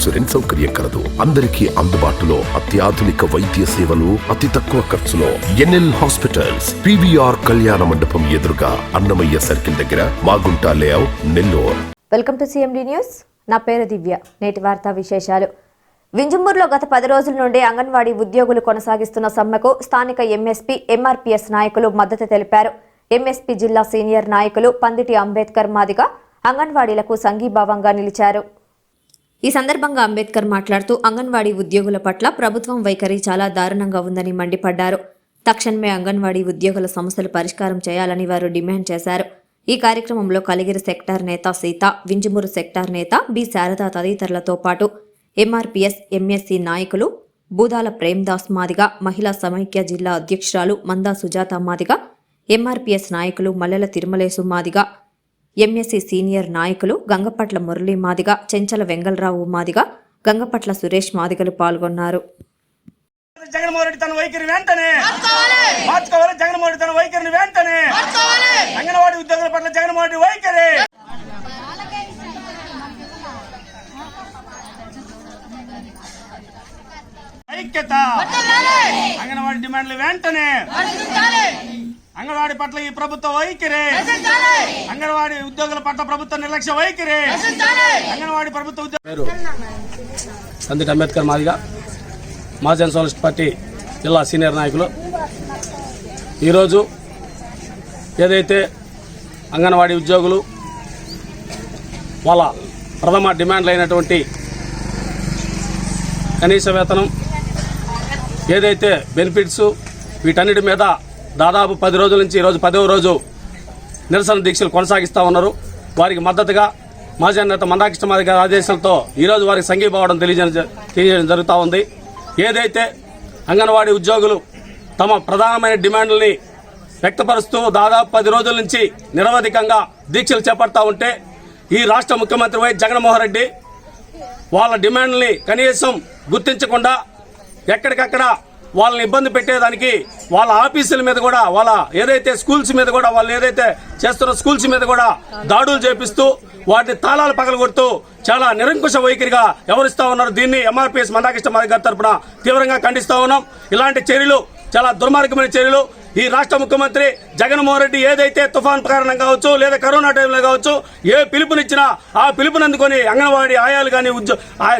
Insurance సౌకర్యం కలదు. అందరికీ అందుబాటులో అత్యాధునిక వైద్య సేవలు అతి తక్కువ ఖర్చులో. ఎన్ఎల్ హాస్పిటల్స్ పివిఆర్ కళ్యాణ మండపం ఎదురుగా అన్నమయ్య సర్కిల్ దగ్గర Magunta layout Nellore. Welcome to CMD news. నా పేరు దివ్య. నేటి వార్తా విశేషాలు. వింజమూరులో గత పది రోజుల నుండి అంగన్వాడీ ఉద్యోగులు కొనసాగిస్తున్న సమ్మెకు స్థానిక ఎంఎస్పీ ఎంఆర్పీఎస్ నాయకులు మద్దతు తెలిపారు. ఎంఎస్పీ జిల్లా సీనియర్ నాయకులు పందిటి అంబేద్కర్ మాదిగా అంగన్వాడీలకు సంఘీభావంగా నిలిచారు. ఈ సందర్భంగా అంబేద్కర్ మాట్లాడుతూ అంగన్వాడీ ఉద్యోగుల పట్ల ప్రభుత్వం వైఖరి చాలా దారుణంగా ఉందని మండిపడ్డారు. తక్షణమే అంగన్వాడీ ఉద్యోగుల సమస్యలు పరిష్కారం చేయాలని వారు డిమాండ్ చేశారు. ఈ కార్యక్రమంలో కలిగిరి సెక్టార్ నేత సీత వింజమూరు సెక్టార్ నేత బి. శారద తదితరులతో పాటు ఎంఆర్పిఎస్ ఎంఎస్సి నాయకులు బూదాల ప్రేమ్దాస్ మాదిగా మహిళా సమైక్య జిల్లా అధ్యక్షురాలు మందా సుజాత మాదిగా ఎంఆర్పిఎస్ నాయకులు మల్లెల తిరుమలేసు మాదిగా ఎంఎస్సి సీనియర్ నాయకులు గంగపట్ల మురళీ మాదిగా చెంచల వెంగళరావు మాదిగా గంగపట్ల సురేష్ మాదిగలు పాల్గొన్నారు. జగన్మోహన్ రెడ్డి తన వైఖరి వెంటనే. మార్చుకోవాలి జగన్మోహన్ రెడ్డి తన వైఖరిని వెంటనే. అంగన్వాడీ ఉద్యోగుల పట్ల జగన్మోహన్ రెడ్డి వైఖరి. ఐక్యత. అంగన్వాడీ డిమాండ్లు వెంటనే. అంగన్వాడీ పట్ల ఈ ప్రభుత్వ వైఖరి. ఉద్యోగుల పట్ల ప్రభుత్వ నిర్లక్ష్య వైఖరి. అంగన్వాడీ ప్రభుత్వ ఉద్యోగ పేరు సందీప్ అంబేద్కర్ మాదిగా మహాజన్ సోషలిస్ట్ పార్టీ జిల్లా సీనియర్ నాయకులు. ఈరోజు ఏదైతే అంగన్వాడీ ఉద్యోగులు వాళ్ళ ప్రథమ డిమాండ్లు అయినటువంటి కనీస వేతనం ఏదైతే బెనిఫిట్స్ వీటన్నిటి మీద దాదాపు పది రోజుల నుంచి ఈరోజు పదవ రోజు నిరసన దీక్షలు కొనసాగిస్తూ ఉన్నారు. వారికి మద్దతుగా మాజీ నేత మందాకృష్ణమాది గారి ఆదేశాలతో ఈరోజు వారికి సంఘీభావడం తెలియజేయడం తెలియజేయడం జరుగుతూ ఉంది. ఏదైతే అంగన్వాడీ ఉద్యోగులు తమ ప్రధానమైన డిమాండ్లని వ్యక్తపరుస్తూ దాదాపు పది రోజుల నుంచి నిరవధికంగా దీక్షలు చేపడతా ఉంటే ఈ రాష్ట్ర ముఖ్యమంత్రి వై జగన్మోహన్ రెడ్డి వాళ్ళ డిమాండ్ని కనీసం గుర్తించకుండా ఎక్కడికక్కడ వాళ్ళని ఇబ్బంది పెట్టేదానికి వాళ్ళ ఆఫీసుల మీద కూడా వాళ్ళ ఏదైతే స్కూల్స్ మీద కూడా వాళ్ళు ఏదైతే చేస్తున్న స్కూల్స్ మీద కూడా దాడులు చేపిస్తూ వాటిని తాళాలు పగలగొడుతూ చాలా నిరంకుశ వైఖరిగా ఎవరిస్తా ఉన్నారు. దీన్ని ఎంఆర్పీఎస్ మందాకృష్ణ మాది గారి తరపున తీవ్రంగా ఖండిస్తా ఉన్నాం. ఇలాంటి చర్యలు చాలా దుర్మార్గమైన చర్యలు ఈ రాష్ట్ర ముఖ్యమంత్రి జగన్మోహన్ రెడ్డి ఏదైతే తుఫాన్ కారణం కావచ్చు లేదా కరోనా టైంలో కావచ్చు ఏ పిలుపునిచ్చినా ఆ పిలుపుని అందుకొని అంగన్వాడీ ఆయాలు కానీ ఉద్యో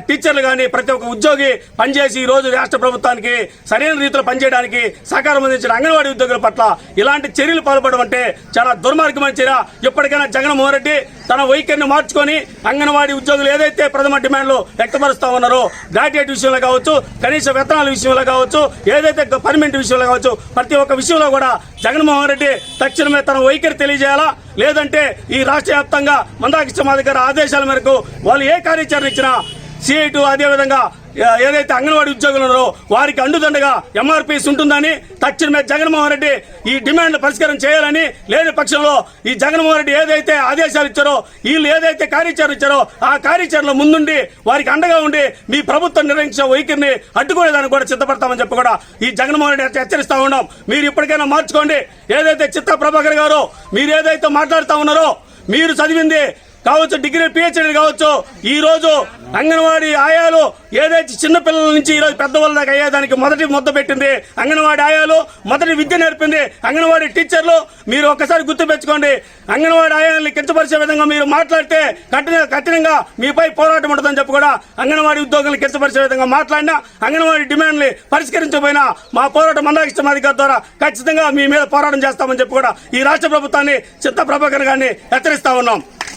టీచర్లు కానీ ప్రతి ఒక్క ఉద్యోగి పనిచేసి ఈ రోజు రాష్ట్ర ప్రభుత్వానికి సరైన రీతిలో పనిచేయడానికి సహకారం అందించిన అంగన్వాడీ ఉద్యోగుల పట్ల ఇలాంటి చర్యలు పాల్పడడం అంటే చాలా దుర్మార్గమైన చర్య. ఎప్పటికైనా జగన్మోహన్ రెడ్డి తన వైఖరిని మార్చుకొని అంగన్వాడీ ఉద్యోగులు ఏదైతే ప్రథమ డిమాండ్లు వ్యక్తపరుస్తా ఉన్నారో గ్రాడ్యుయేట్ విషయంలో కావచ్చు కనీస వేతనాల విషయంలో కావచ్చు ఏదైతే పర్మనెంట్ విషయంలో కావచ్చు ప్రతి ఒక్క విషయం విషయంలో కూడా జగన్మోహన్ రెడ్డి తక్షణమే తన వైఖరి తెలియజేయాలా? లేదంటే ఈ రాష్ట్ర వ్యాప్తంగా మందాకృష్ణ దగ్గర ఆదేశాల మేరకు వాళ్ళు ఏ కార్యాచరణ ఇచ్చినా సిఐటు అదేవిధంగా ఏదైతే అంగన్వాడీ ఉద్యోగులు ఉన్నారో వారికి అండుదండగా ఎంఆర్పీస్ ఉంటుందని తక్షణమే జగన్మోహన్ రెడ్డి ఈ డిమాండ్లు పరిష్కారం చేయాలని లేని పక్షంలో ఈ జగన్మోహన్ రెడ్డి ఏదైతే ఆదేశాలు ఇచ్చారో వీళ్ళు ఏదైతే కార్యాచరణ ఇచ్చారో ఆ కార్యాచరణలో ముందుండి వారికి అండగా ఉండి మీ ప్రభుత్వం నిర్వహించిన వైఖరిని అడ్డుకునేదానికి కూడా సిద్ధపడతామని చెప్పి కూడా ఈ జగన్మోహన్ రెడ్డి హెచ్చరిస్తా ఉన్నాం. మీరు ఇప్పటికైనా మార్చుకోండి. ఏదైతే చిత్త ప్రభాకర్ గారు మీరు ఏదైతే మాట్లాడుతూ ఉన్నారో మీరు చదివింది కావచ్చు డిగ్రీ పిహెచ్డీ కావచ్చు ఈ రోజు అంగన్వాడీ ఆయాలు ఏదైతే చిన్నపిల్లల నుంచి ఈరోజు పెద్దవాళ్ళ దాకా అయ్యేదానికి మొదటి ముద్ద పెట్టింది అంగన్వాడీ ఆయాలు మొదటి విద్య నేర్పింది అంగన్వాడీ టీచర్లు. మీరు ఒక్కసారి గుర్తు పెంచుకోండి అంగన్వాడీ ఆయాల్ని కించపరిచే విధంగా మీరు మాట్లాడితే కఠిన కఠినంగా మీపై పోరాటం ఉంటుందని చెప్పి కూడా అంగన్వాడీ ఉద్యోగులను కించపరిచే విధంగా మాట్లాడినా అంగన్వాడీ డిమాండ్ని పరిష్కరించకపోయినా మా పోరాటం మందాకృష్ణ అధికారి ద్వారా ఖచ్చితంగా మీ మీద పోరాటం చేస్తామని చెప్పి కూడా ఈ రాష్ట్ర ప్రభుత్వాన్ని చిత్త ప్రభాకర్ గారిని హెచ్చరిస్తా ఉన్నాం.